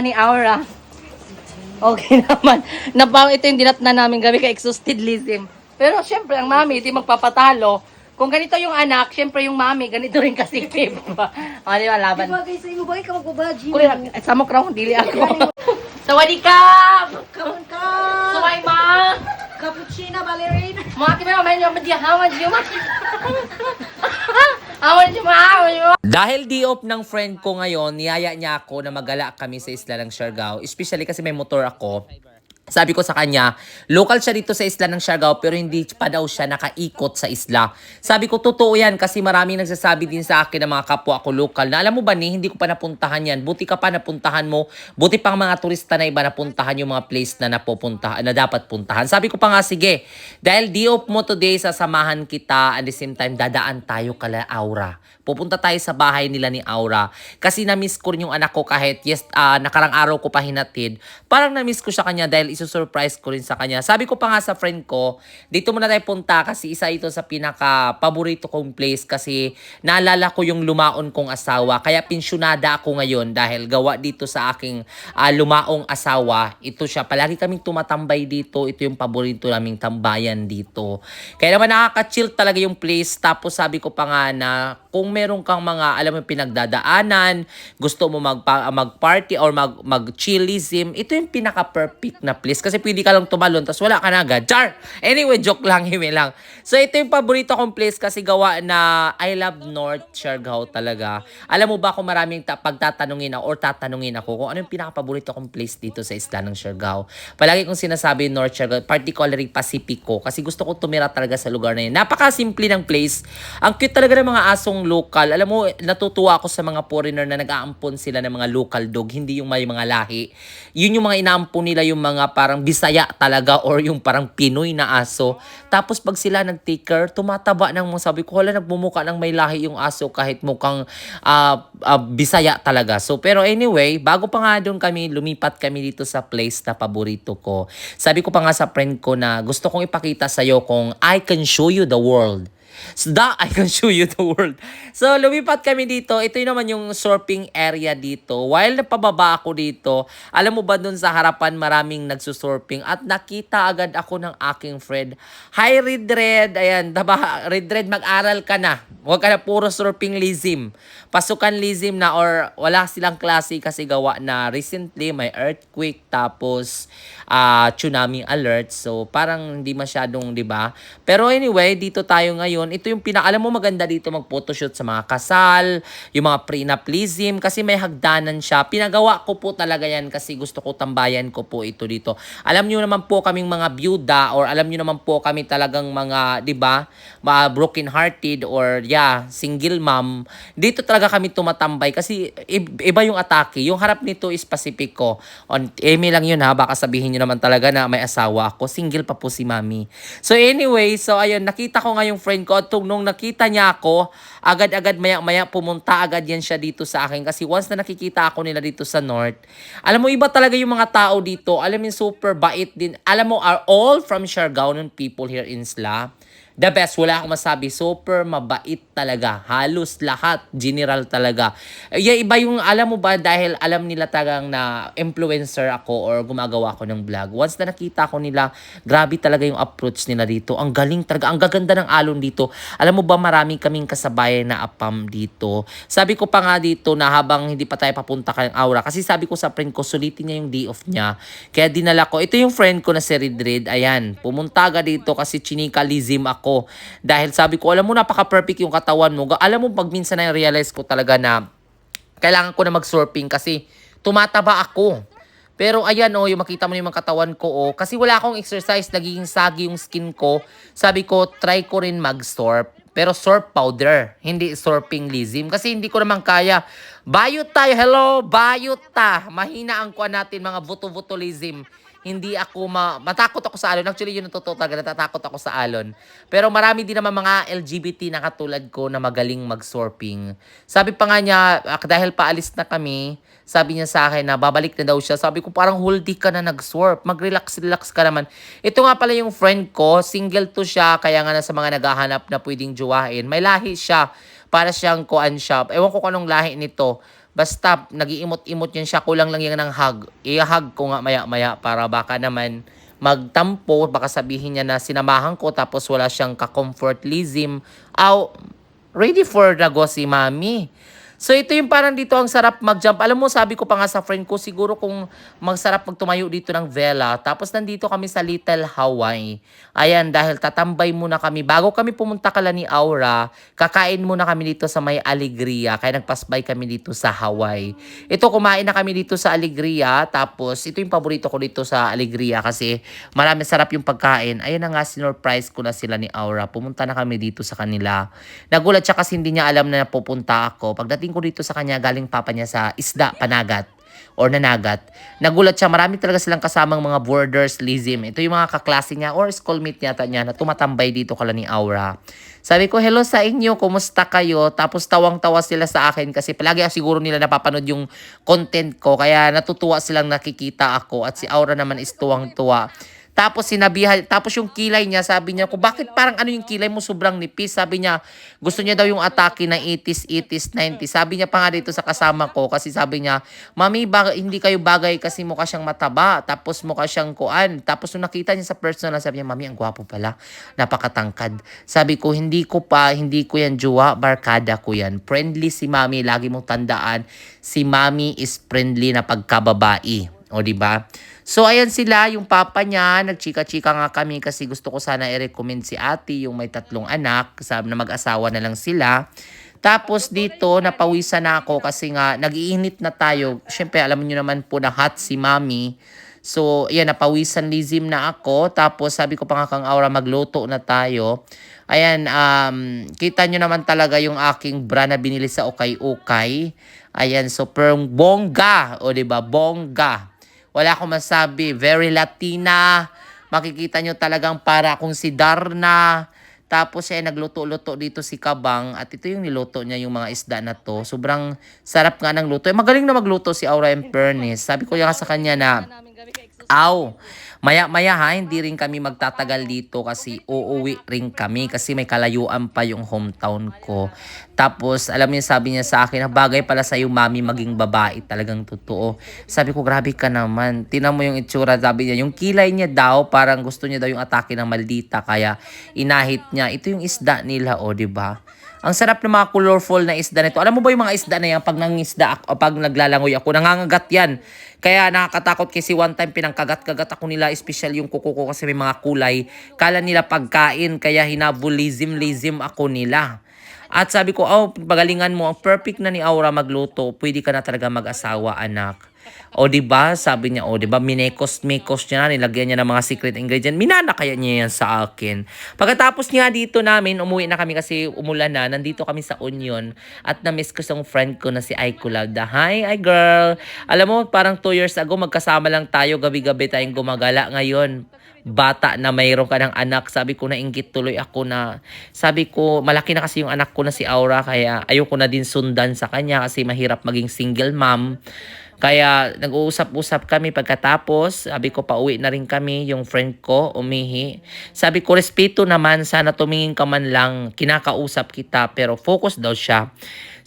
ni Aura. Okay naman. Napaw ito yung dinat na namin gabi ka exhausted lism. Pero syempre, ang mami, di magpapatalo. Kung ganito yung anak, syempre yung mami, ganito rin kasi babe. o, di ba, laban. Bagay sa imo, bagay ka magbabaji. Kuli, sa mo crown, dili ako. Sawadee ka! Kamun ka! Suway ma! Cappuccino, ballerina. Mga kime, mamay niyo, madiya, hawan niyo, ma. Hawan niyo, ma, hawan niyo, ma. Dahil di-off ng friend ko ngayon, niyaya niya ako na magala kami sa isla ng Siargao. Especially kasi may motor ako. Sabi ko sa kanya, local siya dito sa isla ng Siargao pero hindi pa daw siya nakaikot sa isla. Sabi ko, totoo yan kasi maraming nagsasabi din sa akin ng mga kapwa ko local na alam mo ba ni, hindi ko pa napuntahan yan. Buti ka pa napuntahan mo. Buti pang mga turista na iba napuntahan yung mga place na napupuntahan, na dapat puntahan. Sabi ko pa nga, sige, dahil di-off mo today, sasamahan kita at the same time, dadaan tayo kala Aura. Pupunta tayo sa bahay nila ni Aura. Kasi na-miss ko rin yung anak ko kahit yes, ah, nakarang araw ko pa hinatid. Parang na-miss ko siya kanya dahil isusurprise ko rin sa kanya. Sabi ko pa nga sa friend ko, dito muna tayo punta kasi isa ito sa pinaka-paborito kong place kasi naalala ko yung lumaon kong asawa. Kaya pensyonada ako ngayon dahil gawa dito sa aking ah, lumaong asawa. Ito siya. Palagi kaming tumatambay dito. Ito yung paborito naming tambayan dito. Kaya naman nakaka-chill talaga yung place. Tapos sabi ko pa nga na kung meron kang mga, alam mo, pinagdadaanan, gusto mo magpa, mag-party or mag, mag-chillism, ito yung pinaka-perfect na place. Kasi pwede ka lang tumalon, tapos wala ka na agad. Char! Anyway, joke lang, himi lang. So, ito yung paborito kong place kasi gawa na I love North Siargao talaga. Alam mo ba kung maraming ta- pagtatanungin ako or tatanungin ako kung ano yung pinaka-paborito kong place dito sa isla ng Siargao. Palagi kong sinasabi North Siargao, particularly Pacifico, kasi gusto ko tumira talaga sa lugar na yun. Napaka-simple ng place. Ang cute talaga ng mga asong local. Alam mo, natutuwa ako sa mga foreigner na nag-aampon sila ng mga local dog, hindi yung may mga lahi. Yun yung mga inaampon nila yung mga parang Bisaya talaga or yung parang Pinoy na aso. Tapos pag sila nag-take care, tumataba ng mga sabi ko, wala nagmumuka ng may lahi yung aso kahit mukhang ah, ah, Bisaya talaga. So pero anyway, bago pa nga doon kami, lumipat kami dito sa place na paborito ko. Sabi ko pa nga sa friend ko na gusto kong ipakita sa'yo kung I can show you the world. So, da, I can show you the world. So, lumipat kami dito. Ito yung naman yung surfing area dito. While napababa ako dito, alam mo ba dun sa harapan maraming nagsusurfing at nakita agad ako ng aking friend. Hi, Red Red. Ayan, daba, Red Red, mag-aral ka na. Huwag ka na puro surfing lizim. Pasukan lizim na or wala silang klase kasi gawa na recently may earthquake tapos ah, tsunami alert. So, parang hindi masyadong, di ba? Pero anyway, dito tayo ngayon. Ito yung pinaka, alam mo maganda dito mag-photoshoot sa mga kasal, yung mga prenup-lism, kasi may hagdanan siya. Pinagawa ko po talaga yan kasi gusto ko tambayan ko po ito dito. Alam nyo naman po kaming mga byuda or alam nyo naman po kami talagang mga, di ba, mga broken hearted or yeah, single mom. Dito talaga kami tumatambay kasi iba yung atake. Yung harap nito is Pacifico. On Amy lang yun ha, baka sabihin nyo naman talaga na may asawa ako. Single pa po si mami. So anyway, so ayun, nakita ko nga yung friend ko at nung nakita niya ako, agad-agad maya-maya pumunta agad yan siya dito sa akin kasi once na nakikita ako nila dito sa North, alam mo iba talaga yung mga tao dito. Alam mo super bait din. Alam mo are all from Siargao people here in Sla. The best, wala akong masabi. Super mabait talaga. Halos lahat, general talaga. Yeah, iba yung, alam mo ba, dahil alam nila talagang na influencer ako or gumagawa ako ng vlog. Once na nakita ko nila, grabe talaga yung approach nila dito. Ang galing talaga, ang gaganda ng alon dito. Alam mo ba, marami kaming kasabayan na apam dito. Sabi ko pa nga dito na habang hindi pa tayo papunta kayang aura, kasi sabi ko sa friend ko, sulitin niya yung day off niya. Kaya dinala ko, ito yung friend ko na si Red Red, ayan, pumunta agad dito kasi chinikalism ako. Dahil sabi ko, alam mo, napaka-perfect yung katawan mo. Alam mo, pag minsan na-realize ko talaga na kailangan ko na mag-surfing kasi tumataba ako. Pero ayan oh, yung makita mo yung mga katawan ko oh, kasi wala akong exercise, nagiging sagi yung skin ko. Sabi ko, try ko rin mag-surf. Pero surf powder, hindi surfing lism. Kasi hindi ko naman kaya. Bayot tayo, hello, bayot ta. Mahina ang kuha natin, mga buto-butolism hindi ako ma matakot ako sa alon. Actually, yun ang totoo talaga, natatakot ako sa alon. Pero marami din naman mga LGBT na katulad ko na magaling mag-surfing. Sabi pa nga niya, ah, dahil paalis na kami, sabi niya sa akin na babalik na daw siya. Sabi ko, parang whole ka na nag-surf. Mag-relax-relax ka naman. Ito nga pala yung friend ko, single to siya, kaya nga na sa mga naghahanap na pwedeng juwain. May lahi siya, para siyang kuan siya. Ewan ko kung anong lahi nito. Basta, nag-iimot-imot yan siya. Kulang lang yan ng hug. I-hug ko nga maya-maya para baka naman magtampo. Baka sabihin niya na sinamahan ko tapos wala siyang ka-comfortlism. Aw, ready for the go si mami. So ito yung parang dito ang sarap mag-jump. Alam mo, sabi ko pa nga sa friend ko, siguro kung magsarap magtumayo dito ng vela. Tapos nandito kami sa Little Hawaii. Ayan, dahil tatambay muna kami. Bago kami pumunta kala ni Aura, kakain muna kami dito sa may Alegria. Kaya nagpasbay kami dito sa Hawaii. Ito, kumain na kami dito sa Alegria. Tapos, ito yung paborito ko dito sa Alegria kasi marami sarap yung pagkain. Ayun na nga, sinurprise ko na sila ni Aura. Pumunta na kami dito sa kanila. Nagulat siya kasi hindi niya alam na pupunta ako. Pagdating ko dito sa kanya, galing papa niya sa isda, panagat or nanagat. Nagulat siya, marami talaga silang kasamang mga borders, lizim. Ito yung mga kaklase niya or schoolmate niya niya na tumatambay dito kala ni Aura. Sabi ko, hello sa inyo, kumusta kayo? Tapos tawang-tawa sila sa akin kasi palagi siguro nila napapanood yung content ko. Kaya natutuwa silang nakikita ako at si Aura naman is tuwang-tuwa. Tapos sinabihan, tapos yung kilay niya, sabi niya ko, bakit parang ano yung kilay mo sobrang nipis? Sabi niya, gusto niya daw yung atake na 80s, 80s, 90s. Sabi niya pa nga dito sa kasama ko, kasi sabi niya, Mami, bag- hindi kayo bagay kasi mukha siyang mataba, tapos mukha siyang kuan. Tapos nung nakita niya sa personal, sabi niya, Mami, ang gwapo pala, napakatangkad. Sabi ko, hindi ko pa, hindi ko yan jowa, barkada ko yan. Friendly si Mami, lagi mong tandaan, si Mami is friendly na pagkababae. O, di ba? So, ayan sila, yung papa niya, nagchika-chika nga kami kasi gusto ko sana i-recommend si ate, yung may tatlong anak, sabi na mag-asawa na lang sila. Tapos dito, napawisan na ako kasi nga, nag-iinit na tayo. Siyempre, alam niyo naman po na hot si mami. So, ayan, napawisan lizim na ako. Tapos, sabi ko pa nga kang Aura, magluto na tayo. Ayan, um, kita nyo naman talaga yung aking bra na binili sa Ukay-Ukay. Ayan, so, perng bongga. O, ba Bongga. Wala akong masabi. Very Latina. Makikita nyo talagang para akong si Darna. Tapos siya nagluto-luto dito si Kabang at ito yung niluto niya yung mga isda na to. Sobrang sarap nga ng luto. Eh, magaling na magluto si Aura and. Sabi ko nga sa kanya na, Aw, maya-maya ha, hindi rin kami magtatagal dito kasi uuwi rin kami kasi may kalayuan pa yung hometown ko. Tapos, alam niya, sabi niya sa akin, bagay pala sa iyo, mami, maging babae. Talagang totoo. Sabi ko, grabe ka naman. Tinan mo yung itsura, sabi niya. Yung kilay niya daw, parang gusto niya daw yung atake ng maldita. Kaya, inahit niya. Ito yung isda nila, o, di ba? Ang sarap ng mga colorful na isda nito. Alam mo ba yung mga isda na yan, pag nangisda ako, o pag naglalangoy ako, nangangagat yan. Kaya nakakatakot kasi one time pinangkagat-kagat ako nila, special yung kuko ko kasi may mga kulay. Kala nila pagkain, kaya hinabulism-lism ako nila. At sabi ko, oh, pagalingan mo, ang perfect na ni Aura magluto, pwede ka na talaga mag-asawa, anak. O di ba sabi niya, o di ba minekos-mekos niya na, nilagyan niya ng mga secret ingredient. Minana kaya niya yan sa akin. Pagkatapos niya dito namin, umuwi na kami kasi umulan na. Nandito kami sa Union at na-miss ko yung friend ko na si Aiko Lauda. Hi, hi girl! Alam mo, parang 2 years ago, magkasama lang tayo, gabi-gabi tayong gumagala. Ngayon, bata na mayroon ka ng anak. Sabi ko na inggit tuloy ako na, sabi ko, malaki na kasi yung anak ko na si Aura, kaya ayoko na din sundan sa kanya kasi mahirap maging single mom. Kaya nag-uusap-usap kami pagkatapos, sabi ko pauwi na rin kami, yung friend ko, umihi. Sabi ko, respeto naman, sana tumingin ka man lang, kinakausap kita, pero focus daw siya.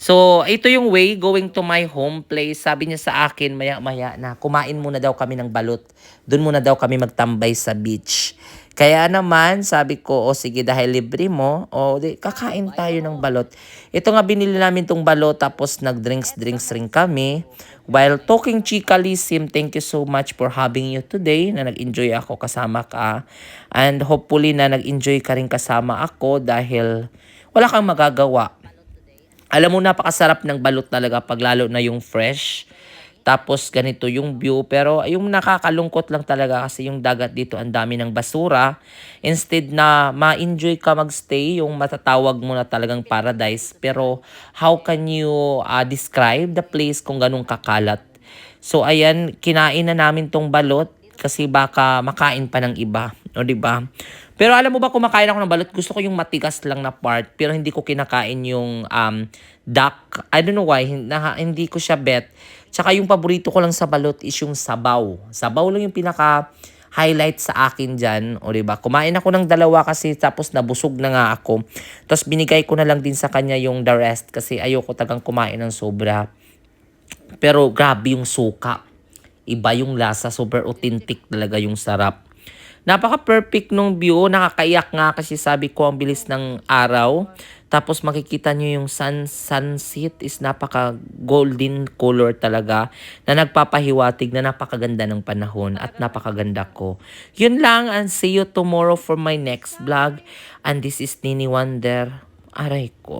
So, ito yung way going to my home place. Sabi niya sa akin, maya-maya na, kumain muna daw kami ng balot. Doon muna daw kami magtambay sa beach. Kaya naman, sabi ko, o sige, dahil libre mo, o di, kakain tayo ng balot. Ito nga, binili namin tong balot, tapos nag-drinks-drinks rin kami. While talking Chika Lisim, thank you so much for having you today, na nag-enjoy ako kasama ka. And hopefully na nag-enjoy ka rin kasama ako dahil wala kang magagawa. Alam mo, napakasarap ng balot talaga pag lalo na yung fresh. Tapos ganito yung view. Pero yung nakakalungkot lang talaga kasi yung dagat dito ang dami ng basura. Instead na ma-enjoy ka magstay, yung matatawag mo na talagang paradise. Pero how can you uh, describe the place kung ganun kakalat? So ayan, kinain na namin tong balot kasi baka makain pa ng iba, o di ba? Pero alam mo ba kumakain ako ng balot, gusto ko yung matigas lang na part pero hindi ko kinakain yung um duck. I don't know why, hindi ko siya bet. Tsaka yung paborito ko lang sa balot is yung sabaw. Sabaw lang yung pinaka highlight sa akin dyan. O diba? Kumain ako ng dalawa kasi tapos nabusog na nga ako. Tapos binigay ko na lang din sa kanya yung the rest kasi ayoko tagang kumain ng sobra. Pero grabe yung suka. Iba yung lasa, super authentic talaga yung sarap. Napaka-perfect nung view. Nakakaiyak nga kasi sabi ko ang bilis ng araw. Tapos makikita nyo yung sun, sunset is napaka golden color talaga na nagpapahiwatig na napakaganda ng panahon at napakaganda ko. Yun lang and see you tomorrow for my next vlog. And this is Nini Wonder. Aray ko.